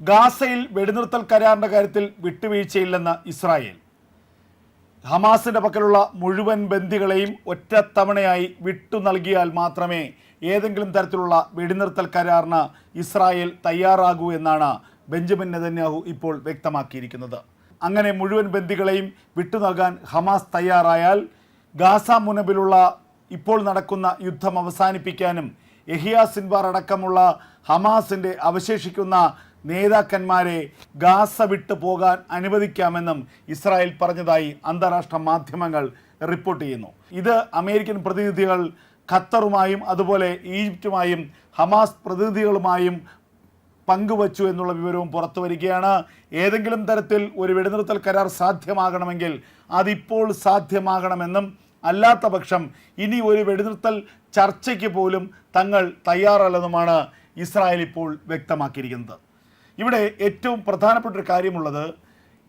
ഗാസയിൽ വെടിനിർത്തൽ കരാറിന്റെ കാര്യത്തിൽ വിട്ടുവീഴ്ചയില്ലെന്ന് ഇസ്രായേൽ. ഹമാസിന്റെ പക്കലുള്ള മുഴുവൻ ബന്ദികളെയും ഒറ്റത്തവണയായി വിട്ടു നൽകിയാൽ മാത്രമേ ഏതെങ്കിലും തരത്തിലുള്ള വെടിനിർത്തൽ കരാറിന് ഇസ്രായേൽ തയ്യാറാകൂ എന്നാണ് ബെഞ്ചമിൻ നെതന്യാഹു ഇപ്പോൾ വ്യക്തമാക്കിയിരിക്കുന്നത്. അങ്ങനെ മുഴുവൻ ബന്ദികളെയും വിട്ടു നൽകാൻ ഹമാസ് തയ്യാറായാൽ ഗാസ മുനബിലുള്ള ഇപ്പോൾ നടക്കുന്ന യുദ്ധം അവസാനിപ്പിക്കാനും എഹിയ സിൻവാർ അടക്കമുള്ള ഹമാസിന്റെ അവശേഷിക്കുന്ന നേതാക്കന്മാരെ ഗാസ വിട്ടു പോകാൻ അനുവദിക്കാമെന്നും ഇസ്രായേൽ പറഞ്ഞതായി അന്താരാഷ്ട്ര മാധ്യമങ്ങൾ റിപ്പോർട്ട് ചെയ്യുന്നു. ഇത് അമേരിക്കൻ പ്രതിനിധികൾ ഖത്തറുമായും അതുപോലെ ഈജിപ്തുമായും ഹമാസ് പ്രതിനിധികളുമായും പങ്കുവച്ചു എന്നുള്ള വിവരവും പുറത്തു വരികയാണ്. ഏതെങ്കിലും തരത്തിൽ ഒരു വെടിനിർത്തൽ കരാർ സാധ്യമാകണമെങ്കിൽ അതിപ്പോൾ സാധ്യമാകണമെന്നും അല്ലാത്ത പക്ഷം ഇനി ഒരു വെടിനിർത്തൽ ചർച്ചയ്ക്ക് പോലും തങ്ങൾ തയ്യാറല്ലെന്നുമാണ് ഇസ്രായേൽ ഇപ്പോൾ വ്യക്തമാക്കിയിരിക്കുന്നത്. ഇവിടെ ഏറ്റവും പ്രധാനപ്പെട്ട ഒരു കാര്യമുള്ളത്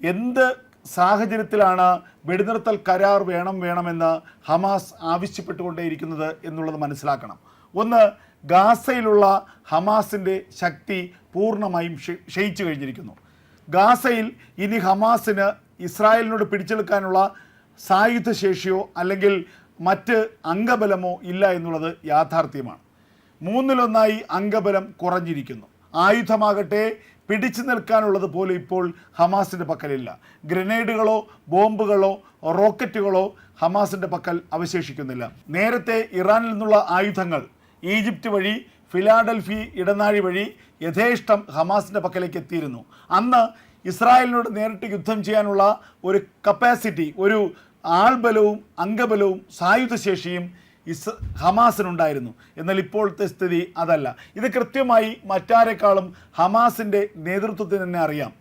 എന്ത് സാഹചര്യത്തിലാണ് വെടിനിർത്തൽ കരാർ വേണം വേണമെന്ന് ഹമാസ് ആവശ്യപ്പെട്ടുകൊണ്ടേയിരിക്കുന്നത് എന്നുള്ളത് മനസ്സിലാക്കണം. ഒന്ന് ഗാസയിലുള്ള ഹമാസിന്റെ ശക്തി പൂർണമായും ക്ഷ- ക്ഷയിച്ചു കഴിഞ്ഞിരിക്കുന്നു. ഗാസയിൽ ഇനി ഹമാസിന് ഇസ്രായേലിനോട് പിടിച്ചെടുക്കാനുള്ള സായുധ അല്ലെങ്കിൽ മറ്റ് അംഗബലമോ ഇല്ല എന്നുള്ളത് യാഥാർത്ഥ്യമാണ്. മൂന്നിലൊന്നായി അംഗബലം കുറഞ്ഞിരിക്കുന്നു. ആയുധമാകട്ടെ പിടിച്ചു നിൽക്കാനുള്ളത് പോലും ഇപ്പോൾ ഹമാസിന്റെ പക്കലില്ല. ഗ്രനേഡുകളോ ബോംബുകളോ റോക്കറ്റുകളോ ഹമാസിന്റെ പക്കൽ അവശേഷിക്കുന്നില്ല. നേരത്തെ ഇറാനിൽ നിന്നുള്ള ആയുധങ്ങൾ ഈജിപ്റ്റ് വഴി ഫിലാഡൽഫി ഇടനാഴി വഴി യഥേഷ്ടം ഹമാസിന്റെ പക്കലേക്ക് എത്തിയിരുന്നു. അന്ന് ഇസ്രായേലിനോട് നേരിട്ട് യുദ്ധം ചെയ്യാനുള്ള ഒരു കപ്പാസിറ്റി ഒരു ആൾബലവും അംഗബലവും സായുധശേഷിയും ഇസ് ഹമാസിനുണ്ടായിരുന്നു. എന്നാൽ ഇപ്പോഴത്തെ സ്ഥിതി അതല്ല. ഇത് കൃത്യമായി മറ്റാരെക്കാളും ഹമാസിന്റെ നേതൃത്വത്തിന് തന്നെ അറിയാം.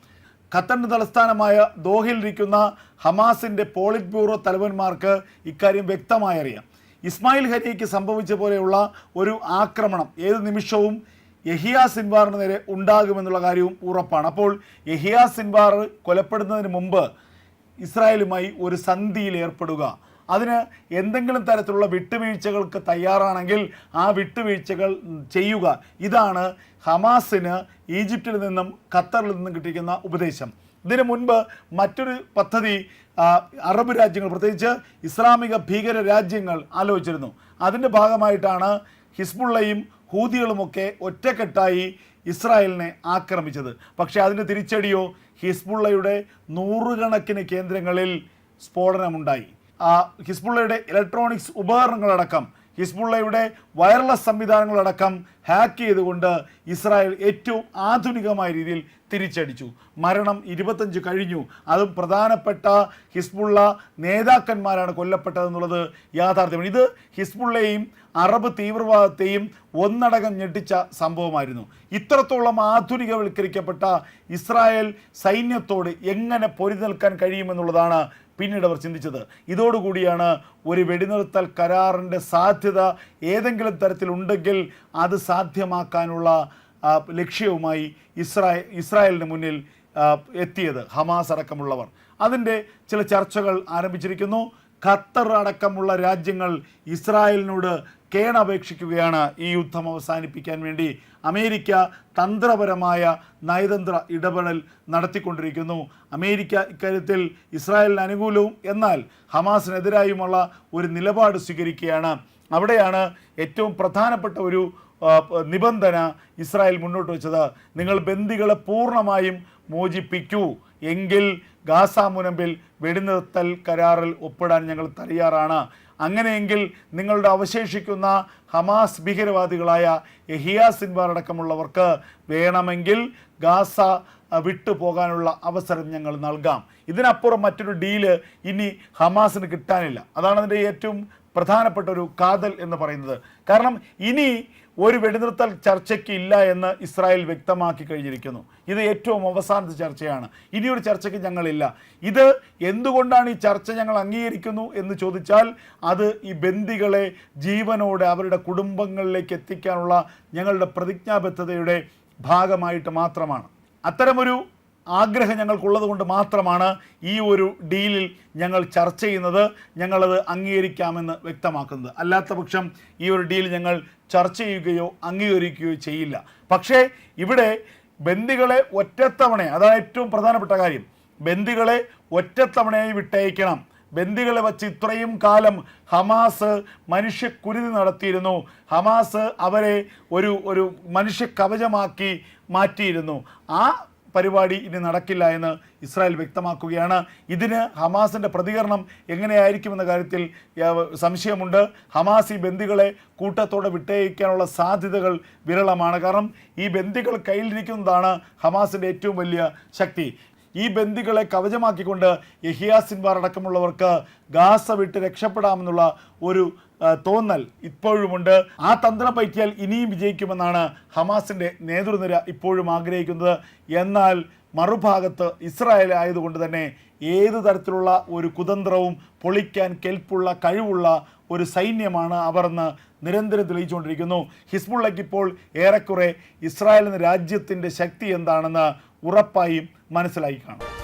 ഖത്തറിന്റെ തലസ്ഥാനമായ ദോഹയിലിരിക്കുന്ന ഹമാസിന്റെ പോളിറ്റ് ബ്യൂറോ തലവന്മാർക്ക് ഇക്കാര്യം വ്യക്തമായി അറിയാം. ഇസ്മായിൽ ഹരിയയ്ക്ക് സംഭവിച്ച പോലെയുള്ള ഒരു ആക്രമണം ഏത് നിമിഷവും യഹിയ സിൻവാറിന് നേരെ ഉണ്ടാകുമെന്നുള്ള കാര്യവും ഉറപ്പാണ്. അപ്പോൾ യഹിയ സിൻവാർ കൊലപ്പെടുന്നതിന് മുമ്പ് ഇസ്രായേലുമായി ഒരു സന്ധിയിൽ ഏർപ്പെടുക. അതിന് എന്തെങ്കിലും തരത്തിലുള്ള വിട്ടുവീഴ്ചകൾക്ക് തയ്യാറാണെങ്കിൽ ആ വിട്ടുവീഴ്ചകൾ ചെയ്യുക. ഇതാണ് ഹമാസിന് ഈജിപ്തിൽ നിന്നും ഖത്തറിൽ നിന്നും കിട്ടിയിരിക്കുന്ന ഉപദേശം. ഇതിനു മുൻപ് മറ്റൊരു പദ്ധതി അറബ് രാജ്യങ്ങൾ പ്രത്യേകിച്ച് ഇസ്ലാമിക ഭീകര രാജ്യങ്ങൾ ആലോചിച്ചിരുന്നു. അതിന്റെ ഭാഗമായിട്ടാണ് ഹിസ്ബുള്ളയും ഹൂതികളുമൊക്കെ ഒറ്റക്കെട്ടായി ഇസ്രായേലിനെ ആക്രമിച്ചത്. പക്ഷേ അതിന് തിരിച്ചടിയോ ഹിസ്ബുള്ളയുടെ നൂറുകണക്കിന് കേന്ദ്രങ്ങളിൽ സ്ഫോടനമുണ്ടായി. ഹിസ്ബുള്ളയുടെ ഇലക്ട്രോണിക്സ് ഉപകരണങ്ങളടക്കം ഹിസ്ബുള്ളയുടെ വയർലെസ് സംവിധാനങ്ങളടക്കം ഹാക്ക് ചെയ്തുകൊണ്ട് ഇസ്രായേൽ ഏറ്റവും ആധുനികമായ രീതിയിൽ തിരിച്ചടിച്ചു. മരണം ഇരുപത്തഞ്ച് കഴിഞ്ഞു. അതും പ്രധാനപ്പെട്ട ഹിസ്ബുള്ള നേതാക്കന്മാരാണ് കൊല്ലപ്പെട്ടതെന്നുള്ളത് യാഥാർത്ഥ്യമാണ്. ഇത് ഹിസ്ബുള്ളയെയും അറബ് തീവ്രവാദത്തെയും ഒന്നടങ്കം ഞെട്ടിച്ച സംഭവമായിരുന്നു. ഇത്രത്തോളം ആധുനികവൽക്കരിക്കപ്പെട്ട ഇസ്രായേൽ സൈന്യത്തോട് എങ്ങനെ പൊരി നിൽക്കാൻ കഴിയുമെന്നുള്ളതാണ് പിന്നീട് അവർ ചിന്തിച്ചത്. ഇതോടുകൂടിയാണ് ഒരു വെടിനിർത്തൽ കരാറിന്റെ സാധ്യത ഏതെങ്കിലും തരത്തിലുണ്ടെങ്കിൽ അത് സാധ്യമാക്കാനുള്ള ലക്ഷ്യവുമായി ഇസ്രായേൽ ഇസ്രായേലിന് മുന്നിൽ എത്തിയത് ഹമാസ് അടക്കമുള്ളവർ. അതിന്റെ ചില ചർച്ചകൾ ആരംഭിച്ചിരിക്കുന്നു. ഖത്തർ അടക്കമുള്ള രാജ്യങ്ങൾ ഇസ്രായേലിനോട് കേണപേക്ഷിക്കുകയാണ് ഈ യുദ്ധം അവസാനിപ്പിക്കാൻ വേണ്ടി. അമേരിക്ക തന്ത്രപരമായ നയതന്ത്ര ഇടപെടൽ നടത്തിക്കൊണ്ടിരിക്കുന്നു. അമേരിക്ക ഇക്കാര്യത്തിൽ ഇസ്രായേലിന് അനുകൂലവും എന്നാൽ ഹമാസിനെതിരായുമുള്ള ഒരു നിലപാട് സ്വീകരിക്കുകയാണ്. അവിടെയാണ് ഏറ്റവും പ്രധാനപ്പെട്ട ഒരു നിബന്ധന ഇസ്രായേൽ മുന്നോട്ട് വെച്ചത് നിങ്ങൾ ബന്ദികളെ പൂർണമായും മോചിപ്പിക്കൂ. എങ്കിൽ ഗാസ മുനമ്പിൽ വെടിനിർത്തൽ കരാറിൽ ഒപ്പിടാൻ ഞങ്ങൾ തയ്യാറാണ്. അങ്ങനെയെങ്കിൽ നിങ്ങളുടെ അവശേഷിക്കുന്ന ഹമാസ് ഭീകരവാദികളായ എഹിയാ സിൻവാർ അടക്കമുള്ളവർക്ക് വേണമെങ്കിൽ ഗാസ വിട്ടു പോകാനുള്ള അവസരം ഞങ്ങൾ നൽകാം. ഇതിനപ്പുറം മറ്റൊരു ഡീൽ ഇനി ഹമാസിന് കിട്ടാനില്ല. അതാണ് അതിന്റെ ഏറ്റവും പ്രധാനപ്പെട്ട ഒരു കാതൽ എന്ന് പറയുന്നത്. കാരണം ഇനി ഒരു വെടിനിർത്തൽ ചർച്ചയ്ക്ക് ഇല്ല എന്ന് ഇസ്രായേൽ വ്യക്തമാക്കി കഴിഞ്ഞിരിക്കുന്നു. ഇത് ഏറ്റവും അവസാനത്തെ ചർച്ചയാണ്. ഇനിയൊരു ചർച്ചയ്ക്ക് ഞങ്ങളില്ല. ഇത് എന്തുകൊണ്ടാണ് ഈ ചർച്ച ഞങ്ങൾ അംഗീകരിക്കുന്നു എന്ന് ചോദിച്ചാൽ അത് ഈ ബന്ദികളെ ജീവനോടെ അവരുടെ കുടുംബങ്ങളിലേക്ക് എത്തിക്കാനുള്ള ഞങ്ങളുടെ പ്രതിജ്ഞാബദ്ധതയുടെ ഭാഗമായിട്ട് മാത്രമാണ്. അത്തരമൊരു ആഗ്രഹം ഞങ്ങൾക്കുള്ളത് കൊണ്ട് മാത്രമാണ് ഈ ഒരു ഡീലിൽ ഞങ്ങൾ ചർച്ച ചെയ്യുന്നത്. ഞങ്ങളത് അംഗീകരിക്കാമെന്ന് വ്യക്തമാക്കുന്നത്. അല്ലാത്ത പക്ഷം ഈ ഒരു ഡീൽ ഞങ്ങൾ ചർച്ച ചെയ്യുകയോ അംഗീകരിക്കുകയോ ചെയ്യില്ല. പക്ഷേ ഇവിടെ ബന്ദികളെ ഒറ്റത്തവണ അതാണ് ഏറ്റവും പ്രധാനപ്പെട്ട കാര്യം. ബന്ദികളെ ഒറ്റത്തവണയായി വിട്ടയക്കണം. ബന്ദികളെ വച്ച് ഇത്രയും കാലം ഹമാസ് മനുഷ്യക്കുരുതി നടത്തിയിരുന്നു. ഹമാസ് അവരെ ഒരു ഒരു മനുഷ്യ കവചമാക്കി മാറ്റിയിരുന്നു. ആ പരിപാടി ഇനി നടക്കില്ല എന്ന് ഇസ്രായേൽ വ്യക്തമാക്കുകയാണ്. ഇതിന് ഹമാസിന്റെ പ്രതികരണം എങ്ങനെയായിരിക്കുമെന്ന കാര്യത്തിൽ സംശയമുണ്ട്. ഹമാസ് ഈ ബന്ദികളെ കൂട്ടത്തോടെ വിട്ടയക്കാനുള്ള സാധ്യതകൾ വിരളമാണ്. കാരണം ഈ ബന്ദികൾ കയ്യിലിരിക്കുന്നതാണ് ഹമാസിന്റെ ഏറ്റവും വലിയ ശക്തി. ഈ ബന്ദികളെ കവചമാക്കിക്കൊണ്ട് യഹിയാ സിൻവാർ അടക്കമുള്ളവർക്ക് ഗാസ വിട്ട് രക്ഷപ്പെടാമെന്നുള്ള ഒരു തോന്നൽ ഇപ്പോഴുമുണ്ട്. ആ തന്ത്രം പറ്റിയാൽ ഇനിയും വിജയിക്കുമെന്നാണ് ഹമാസിന്റെ നേതൃനിര ഇപ്പോഴും ആഗ്രഹിക്കുന്നത്. എന്നാൽ മറുഭാഗത്ത് ഇസ്രായേൽ ആയതുകൊണ്ട് തന്നെ ഏത് തരത്തിലുള്ള ഒരു കുതന്ത്രവും പൊളിക്കാൻ കെൽപ്പുള്ള കഴിവുള്ള ഒരു സൈന്യമാണ് അവർ എന്ന് നിരന്തരം തെളിയിച്ചുകൊണ്ടിരിക്കുന്നു. ഹിസ്ബുള്ളയ്ക്ക് ഇപ്പോൾ ഏറെക്കുറെ ഇസ്രായേൽ എന്ന രാജ്യത്തിന്റെ ശക്തി എന്താണെന്ന് ഉറപ്പായും മനസ്സിലാക്കി കാണും.